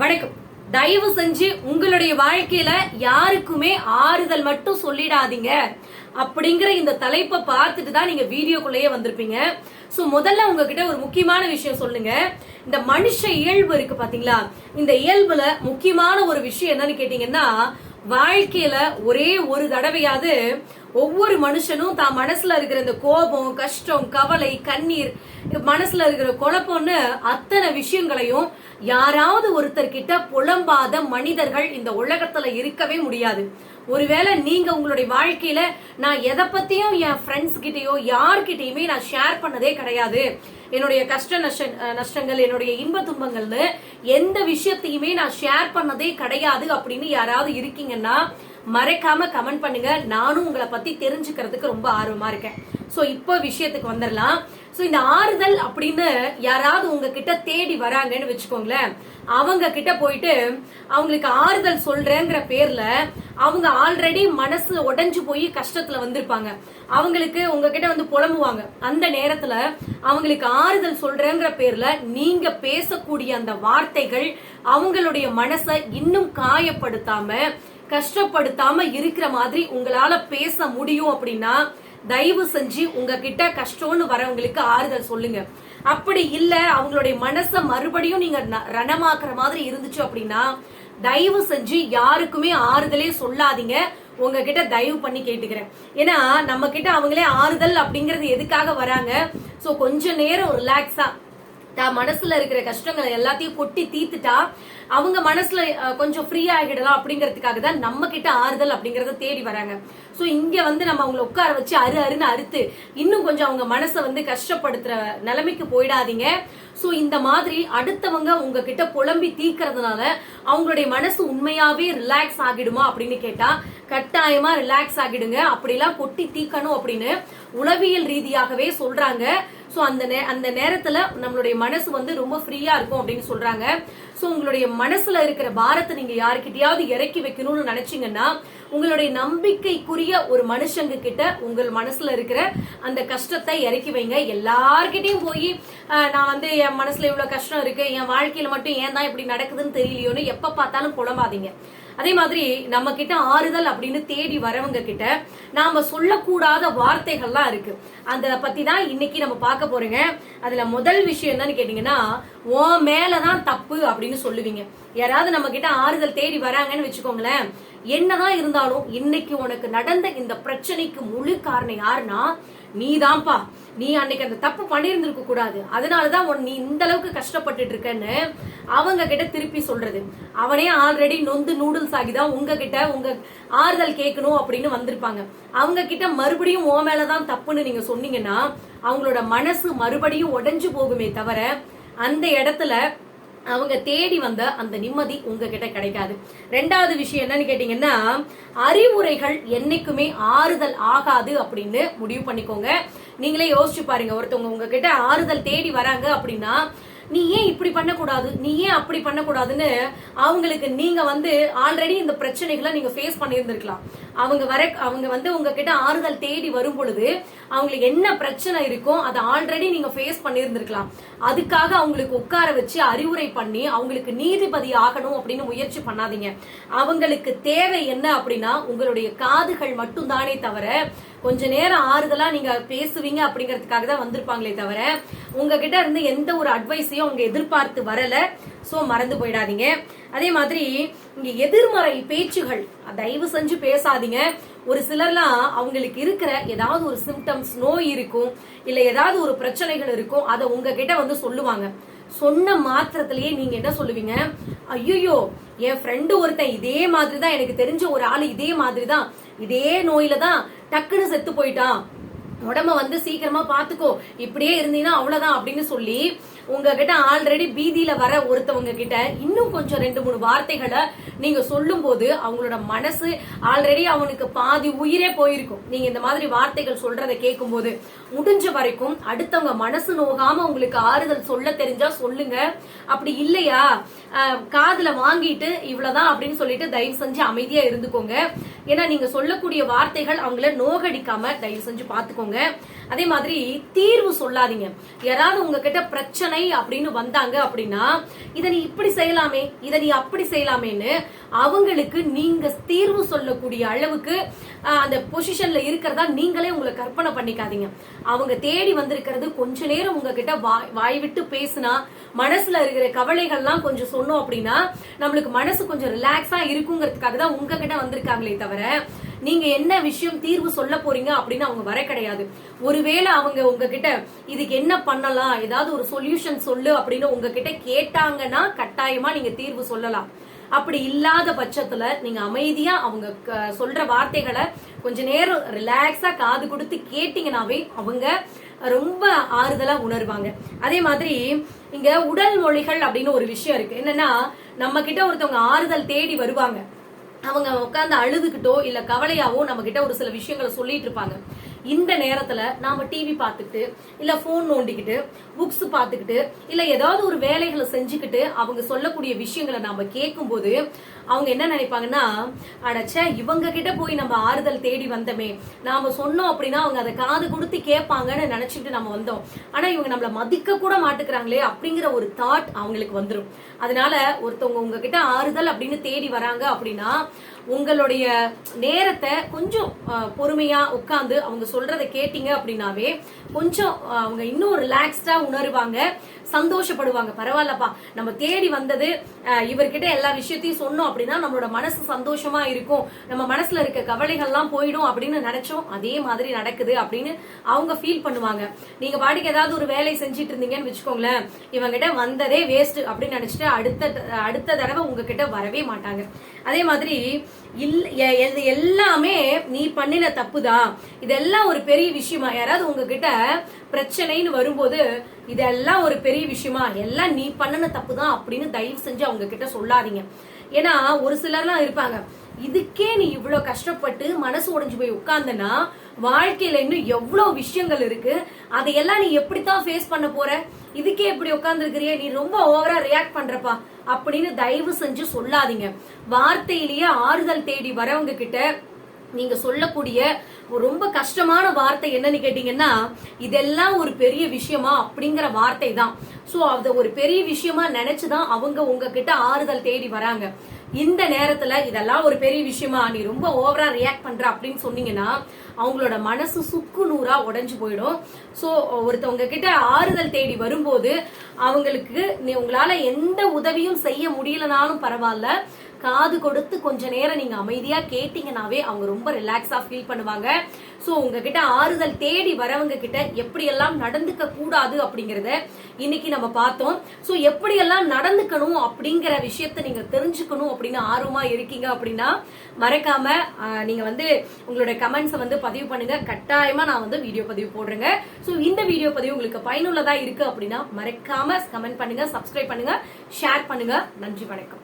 வணக்கம். தயவு செஞ்சு உங்களுடைய வாழ்க்கையில யாருக்குமே ஆறுதல் மட்டும் சொல்லிடாதீங்க. அப்படிங்கிற இந்த தலைப்பை பார்த்துட்டு தான் நீங்க வீடியோக்குள்ளேயே வந்திருப்பீங்க. ஸோ முதல்ல உங்ககிட்ட ஒரு முக்கியமான விஷயம் சொல்லுங்க. இந்த மனுஷ இயல்பு இருக்கு பாத்தீங்களா? இந்த இயல்புல முக்கியமான ஒரு விஷயம் என்னன்னு கேட்டீங்கன்னா வாழ்க்கையில ஒரே ஒரு தடவையாவது ஒவ்வொரு மனுஷனும் தான் மனசுல இருக்கிற இந்த கோபம் கஷ்டம் கவலை கண்ணீர் மனசுல இருக்கிற குழப்பம்னு அத்தனை விஷயங்களையும் யாராவது ஒருத்தர் கிட்ட புலம்பாத மனிதர்கள் இந்த உலகத்துல இருக்கவே முடியாது. ஒருவேளை நீங்க உங்களுடைய வாழ்க்கையில நான் எதை பத்தியும் என் ஃப்ரெண்ட்ஸ் கிட்டயோ யார்கிட்டயுமே நான் ஷேர் பண்ணதே கிடையாது. என்னுடைய கஷ்ட நஷ்ட நஷ்டங்கள் என்னுடைய இன்ப துன்பங்கள்னு எந்த விஷயத்தையுமே நான் ஷேர் பண்ணதே கிடையாது அப்படின்னு யாராவது இருக்கீங்கன்னா மறைக்காம கமெண்ட் பண்ணுங்க. நானும் உங்களை பத்தி தெரிஞ்சுக்கிறதுக்கு ரொம்ப ஆர்வமா இருக்கேன். சோ இப்போ விஷயத்துக்கு வந்துடலாம் சோ இந்த ஆறுதல் அப்படின்னு யாராவது உங்ககிட்ட தேடி வராங்கன்னு வச்சுக்கோங்களேன். அவங்க கிட்ட போயிட்டு அவங்களுக்கு ஆறுதல் சொல்றேங்கிற பேர்ல அவங்க ஆல்ரெடி மனசு உடஞ்சு போய் கஷ்டத்துல வந்திருப்பாங்க. அவங்களுக்கு உங்ககிட்ட வந்து புலம்புவாங்க. அந்த நேரத்துல அவங்களுக்கு ஆறுதல் சொல்றேங்கிற பேர்ல நீங்க பேசக்கூடிய அந்த வார்த்தைகள் அவங்களுடைய மனசை இன்னும் காயப்படுத்தாம கஷ்டப்படுத்தாம இருக்கிற மாதிரி உங்களால பேச முடியும் அப்படின்னா தயவு செஞ்சு உங்ககிட்ட கஷ்டம்னு வரவங்களுக்கு ஆறுதல் சொல்லுங்க. அப்படி இல்ல அவங்களுடைய மனசை மறுபடியும் நீங்க ரணமாக்குற மாதிரி இருந்துச்சு அப்படின்னா தயவு செஞ்சு யாருக்குமே ஆறுதலே சொல்லாதீங்க. உங்ககிட்ட தயவு பண்ணி கேட்டுக்கிறேன். ஏன்னா நம்ம கிட்ட அவங்களே ஆறுதல் அப்படிங்கறது எதுக்காக வராங்க? சோ கொஞ்ச நேரம் ரிலாக்ஸா தான் மனசுல இருக்கிற கஷ்டங்களை எல்லாத்தையும் கொட்டி தீத்துட்டா அவங்க மனசுல கொஞ்சம் ஃப்ரீ ஆகிடலாம் அப்படிங்கறதுக்காக தான் நம்ம கிட்ட ஆறுதல் அப்படிங்கறத தேடி வராங்க. சோ இங்க வந்து நம்ம அவங்கள உட்கார வச்சு அரு அருன்னு அறுத்து இன்னும் கொஞ்சம் அவங்க மனசை வந்து கஷ்டப்படுத்துற நிலைமைக்கு போயிடாதீங்க. சோ இந்த மாதிரி அடுத்தவங்க உங்ககிட்ட புலம்பி தீக்கிறதுனால அவங்களுடைய மனசு உண்மையாவே ரிலாக்ஸ் ஆகிடுமா அப்படின்னு கேட்டா கட்டாயமா ரிலாக்ஸ் ஆகிடுங்க. அப்படிலாம் கொட்டி தீக்கணும் அப்படின்னு உளவியல் ரீதியாகவே சொல்றாங்க. சோ அந்த நே- அந்த நேரத்துல நம்மளுடைய மனசு வந்து ரொம்ப ஃப்ரீயா இருக்கும் அப்படின்னு சொல்றாங்க. ஸோ உங்களுடைய மனசுல இருக்கிற பாரத்தை நீங்க யாருக்கிட்டையாவது இறக்கி வைக்கணும்னு நினைச்சீங்கன்னா உங்களுடைய நம்பிக்கைக்குரிய ஒரு மனுஷங்க கிட்ட உங்கள் மனசுல இருக்கிற அந்த கஷ்டத்தை இறக்கி வைங்க. எல்லார்கிட்டையும் போய் நான் வந்து என் மனசுல இவ்வளவு கஷ்டம் இருக்கு. என் வாழ்க்கையில மட்டும் ஏன் தான் இப்படி நடக்குதுன்னு தெரியலையோன்னு எப்ப பார்த்தாலும் புலம்பாதீங்க. அதே மாதிரி நம்ம கிட்ட ஆறுதல் அப்படின்னு தேடி வரவங்க கிட்ட நாம சொல்லக்கூடாத வார்த்தைகள்லாம் இருக்கு. அந்த பத்தி தான் இன்னைக்கு நம்ம பார்க்க போறோங்க. அதுல முதல் விஷயம் என்னன்னு கேட்டீங்கன்னா உன் மேலதான் தப்பு அப்படின்னு சொல்லுவீங்க. யாராவது நம்ம கிட்ட ஆறுதல் தேடி வராங்கன்னு வச்சுக்கோங்களேன். என்னதான் இருந்தாலும் இன்னைக்கு உனக்கு நடந்த இந்த பிரச்சனைக்கு முழு காரணம் யாருன்னா நீதான்ப்பா. நீ அன்னைக்கு அந்த தப்பு பண்ணியிருந்திருக்க கூடாது. அதனாலதான் உன் நீ இந்த அளவுக்கு கஷ்டப்பட்டுட்டு இருக்கன்னு அவங்க கிட்ட திருப்பி சொல்றது. அவனே ஆல்ரெடி நொந்து நூடுல்ஸ் ஆகிதான் உங்ககிட்ட உங்க ஆறுதல் கேட்கணும் அப்படின்னு வந்திருப்பாங்க. அவங்க கிட்ட மறுபடியும் உன் மேலதான் தப்புன்னு நீங்க சொன்னீங்கன்னா அவங்களோட மனசு மறுபடியும் உடைஞ்சு போகுமே தவிர அந்த இடத்துல அவங்க தேடி வந்த அந்த நிம்மதி உங்ககிட்ட கிடைக்காது. ரெண்டாவது விஷயம் என்னன்னு கேட்டீங்கன்னா அறிவுரைகள் என்னைக்குமே ஆறுதல் ஆகாது அப்படின்னு முடிவு பண்ணிக்கோங்க. நீங்களே யோசிச்சு பாருங்க ஒருத்தவங்க உங்ககிட்ட ஆறுதல் தேடி வராங்க அப்படின்னா நீ ஏன் இப்படி பண்ணக்கூடாது? நீ ஏன் அப்படி பண்ணக்கூடாதுன்னு அவங்களுக்கு நீங்க வந்து ஆல்ரெடி இந்த பிரச்சனைகளை நீங்க ஃபேஸ் பண்ணியிருந்திருக்கலாம். அவங்க வர அவங்க வந்து உங்ககிட்ட ஆறுதல் தேடி வரும் பொழுது அவங்களுக்கு என்ன பிரச்சனை இருக்கோ அதை ஆல்ரெடி நீங்க ஃபேஸ் பண்ணியிருந்திருக்கலாம். அதுக்காக அவங்களுக்கு உட்கார வச்சு அறிவுரை பண்ணி அவங்களுக்கு நீதிபதி ஆகணும் அப்படின்னு முயற்சி பண்ணாதீங்க. அவங்களுக்கு தேவை என்ன அப்படின்னா உங்களுடைய காதுகள் மட்டும்தானே தவிர கொஞ்ச நேரம் ஆறுதலா நீங்க பேசுவீங்க அப்படிங்கறதுக்காக தான் வந்திருப்பாங்களே தவிர உங்ககிட்ட இருந்து எந்த ஒரு அட்வைஸையும் அவங்க எதிர்பார்த்து வரல. சோ மறந்து போயிடாதீங்க. அதே மாதிரி இங்க எதிர்மறை பேச்சுகள் தயவு செஞ்சு பேசாதீங்க. ஒரு சிலர்லாம் அவங்களுக்கு இருக்கிற ஏதாவது ஒரு சிம்டம்ஸ் நோய் இருக்கும் இல்ல ஏதாவது ஒரு பிரச்சனைகள் இருக்கும் அதை உங்ககிட்ட வந்து சொல்லுவாங்க. சொன்ன மாத்திரத்திலேயே நீங்க என்ன சொல்லுவீங்க? ஐயோ என் ஃப்ரெண்டு ஒருத்தன் இதே மாதிரி தான் எனக்கு தெரிஞ்ச ஒரு ஆள் இதே மாதிரி தான் இதே நோயில தான் டக்குன்னு செத்து போயிட்டான். உடம்ப வந்து சீக்கிரமா பாத்துக்கோ. இப்படியே இருந்தீங்கன்னா அவ்வளவுதான் அப்படின்னு சொல்லி உங்ககிட்ட ஆல்ரெடி பீதியில வர ஒருத்தவங்க கிட்ட இன்னும் கொஞ்சம் ரெண்டு மூணு வார்த்தைகளை நீங்க சொல்லும் போது அவங்களோட மனசு ஆல்ரெடி அவனுக்கு பாதி உயிரே போயிருக்கும். நீங்க இந்த மாதிரி வார்த்தைகள் சொல்றதை கேட்கும் போது முடிஞ்ச வரைக்கும் அடுத்தவங்க மனசு நோகாம உங்களுக்கு ஆறுதல் சொல்ல தெரிஞ்சா சொல்லுங்க. அப்படி இல்லையா? காதுல வாங்கிட்டு இவ்வளவுதான் அப்படின்னு சொல்லிட்டு தயவு செஞ்சு அமைதியா இருந்துக்கோங்க. ஏன்னா நீங்க சொல்லக்கூடிய வார்த்தைகள் அவங்கள நோகடிக்காம தயவு செஞ்சு பாத்துக்கோங்க அதே மாதிரி தீர்வு சொல்லாதீங்க. யாராவது உங்ககிட்ட பிரச்சனை அப்படின்னு வந்தாங்க அப்படின்னா இதை நீ இப்படி செய்யலாமே இதை நீ அப்படி செய்யலாமேன்னு அவங்களுக்கு நீங்க தீர்வு சொல்லக்கூடிய அளவுக்கு அந்த பொசிஷன்ல இருக்கிறதா நீங்களே உங்களை கற்பனை பண்ணிக்காதீங்க. அவங்க தேடி வந்திருக்கிறது கொஞ்ச நேரம் உங்ககிட்ட வாய் வாய் விட்டு பேசினா மனசுல இருக்கிற கவலைகள்லாம் கொஞ்சம் சொன்னோம் அப்படின்னா நம்மளுக்கு மனசு கொஞ்சம் ரிலாக்ஸா இருக்குங்கிறதுக்காக தான் உங்ககிட்ட வந்திருக்காங்களே தவிர நீங்க என்ன விஷயம் தீர்வு சொல்ல போறீங்க அப்படின்னு அவங்க வர கிடையாது. ஒருவேளை அவங்க உங்ககிட்ட இதுக்கு என்ன பண்ணலாம்? ஏதாவது ஒரு சொல்யூஷன் சொல்லு அப்படின்னு உங்ககிட்ட கேட்டாங்கன்னா கட்டாயமா நீங்க தீர்வு சொல்லலாம். அப்படி இல்லாத பட்சத்துல நீங்க அமைதியா அவங்க க- சொல்ற வார்த்தைகளை கொஞ்ச நேரம் ரிலாக்ஸா காது கொடுத்து கேட்டீங்கன்னாவே அவங்க ரொம்ப ஆறுதலா உணர்வாங்க. அதே மாதிரி இங்க உடல் மொழிகள் அப்படின்னு ஒரு விஷயம் இருக்கு. என்னன்னா நம்ம கிட்ட ஒருத்தவங்க ஆறுதல் தேடி வருவாங்க. அவங்க உட்காந்து அழுதுகிட்டோ இல்ல கவலையாவோ நம்ம கிட்ட ஒரு சில விஷயங்களை சொல்லிட்டு இருப்பாங்க. இந்த நேரத்துல நாம டிவி பார்த்துக்கிட்டு இல்ல போன் நோண்டிக்கிட்டு புக்ஸ் பார்த்துக்கிட்டு இல்ல ஏதாவது ஒரு வேலைகளை செஞ்சுக்கிட்டு அவங்க சொல்லக்கூடிய விஷயங்களை நாம கேட்கும்போது அவங்க என்ன நினைப்பாங்கன்னா அடச்சே இவங்க கிட்ட போய் நம்ம ஆறுதல் தேடி வந்தோமே. நாம சொன்னோம் அப்படின்னா அவங்க அதை காது கொடுத்து கேட்பாங்கன்னு நினைச்சிட்டு நம்ம வந்தோம். ஆனா இவங்க நம்மள மதிக்க கூட மாட்டுக்கிறாங்களே அப்படிங்கிற ஒரு தாட் அவங்களுக்கு வந்துடும் அதனால ஒருத்தவங்க உங்ககிட்ட ஆறுதல் அப்படின்னு தேடி வராங்க அப்படின்னா உங்களுடைய நேரத்தை கொஞ்சம் பொறுமையா உட்காந்து அவங்க சொல்றதை கேட்டீங்க அப்படின்னாவே கொஞ்சம் அவங்க இன்னும் ரிலாக்ஸ்டா உணருவாங்க சந்தோஷப்படுவாங்க. பரவாயில்லப்பா நம்ம தேடி வந்தது இவர்கிட்ட எல்லா விஷயத்தையும் சொன்னோம் அப்படின்னா நம்மளோட மனசு சந்தோஷமா இருக்கும். நம்ம மனசுல இருக்க கவலைகள்லாம் போயிடும் அப்படின்னு நினைச்சோம். அதே மாதிரி நடக்குது அப்படின்னு அவங்க ஃபீல் பண்ணுவாங்க. நீங்க பாட்டுக்கு ஏதாவது ஒரு வேலை செஞ்சுட்டு இருந்தீங்கன்னு வச்சுக்கோங்களேன் இவங்கிட்ட வந்ததே வேஸ்ட் அப்படின்னு நினைச்சிட்டு அடுத்த அடுத்த தடவை உங்ககிட்ட வரவே மாட்டாங்க. அதே மாதிரி இல்ல எ- எல்லாமே நீ பண்ணின தப்பு தான் இதெல்லாம் ஒரு பெரிய விஷயமா? யாராவது உங்ககிட்ட பிரச்சனைன்னு வரும்போது இதெல்லாம் ஒரு பெரிய விஷயமா? எல்லாம் நீ பண்ணன தப்பு தான் அப்படின்னு தயவு செஞ்சு அவங்க கிட்ட சொல்லாதீங்க. ஏன்னா ஒரு சிலர்லாம் இருப்பாங்க இதுக்கே நீ இவ்வளவு கஷ்டப்பட்டு மனசு உடைஞ்சு போய் உட்கார்ந்தனா வாழ்க்கையில இன்னும் எவ்வளவு விஷயங்கள் இருக்கு? அதையெல்லாம் நீ எப்படித்தான் ஃபேஸ் பண்ண போற? இதுக்கே இப்படி உட்கார்ந்துருக்கிறியே? நீ ரொம்ப ஓவரா ரியாக்ட் பண்றப்பா? அப்படின்னு தயவு செஞ்சு சொல்லாதீங்க. வார்த்தையிலேயே ஆறுதல் தேடி வரவங்க கிட்ட நீங்க சொல்லக்கூடிய ரொம்ப கஷ்டமான வார்த்தை என்னன்னு கேட்டீங்கன்னா இதெல்லாம் ஒரு பெரிய விஷயமா அப்படிங்கிற வார்த்தை தான். சோ அத ஒரு பெரிய விஷயமா நினைச்சுதான் அவங்க உங்ககிட்ட ஆறுதல் தேடி வராங்க. இந்த நேரத்துல இதெல்லாம் ஒரு பெரிய விஷயமா நீ ரொம்ப ஓவரா ரியாக்ட் பண்ற அப்படின்னு சொன்னீங்கன்னா அவங்களோட மனசு சுக்கு நூறா உடஞ்சு போயிடும். சோ ஒருத்தவங்க கிட்ட ஆறுதல் தேடி வரும்போது அவங்களுக்கு நீ உங்களால எந்த உதவியும் செய்ய முடியலனாலும் பரவாயில்ல. காது கொடுத்து கொஞ்ச நேரம் நீங்க அமைதியா கேட்டீங்கன்னாவே அவங்க ரொம்ப ரிலாக்ஸா ஃபீல் பண்ணுவாங்க. சோ உங்ககிட்ட ஆறுதல் தேடி வரவங்க கிட்ட எப்படி எல்லாம் நடந்துக்க கூடாது அப்படிங்கறத இன்னைக்கு நம்ம பார்த்தோம். சோ எப்படி எல்லாம் நடந்துக்கணும் அப்படிங்கிற விஷயத்த நீங்க தெரிஞ்சுக்கணும் அப்படின்னு ஆர்வமா இருக்கீங்க அப்படின்னா மறக்காம நீங்க வந்து உங்களோட கமெண்ட்ஸை வந்து பதிவு பண்ணுங்க. கட்டாயமா நான் வந்து வீடியோ பதிவு போடுறேங்க. சோ இந்த வீடியோ பதிவு உங்களுக்கு பயனுள்ளதா இருக்கு அப்படின்னா மறக்காம கமெண்ட் பண்ணுங்க சப்ஸ்கிரைப் பண்ணுங்க ஷேர் பண்ணுங்க. நன்றி வணக்கம்.